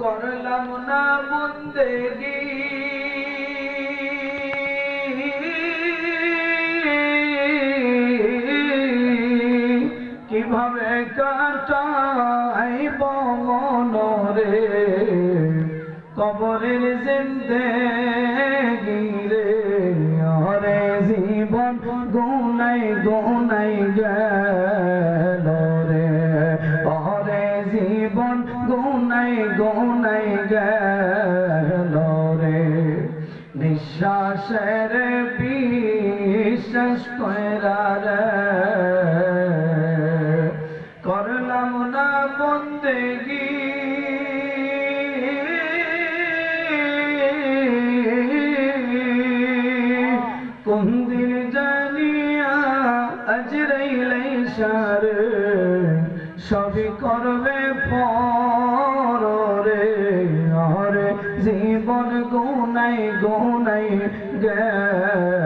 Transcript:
করলাম না বন্দেগি। কীভাবে কাটাইব মনরে কবরের জিন্দেগি রে। হরে জীবন গুনাই গুনাই গেল জীবন গুনাই গুনাই গেল রে। নিঃশ্বাসের বিশ্বাস করা রে। করলাম না বন্দেগি। কোন দিন জানিয়া আজরাইলাই সার সবই করবে পরে হরে জীবন গুনাই গুনাই গেল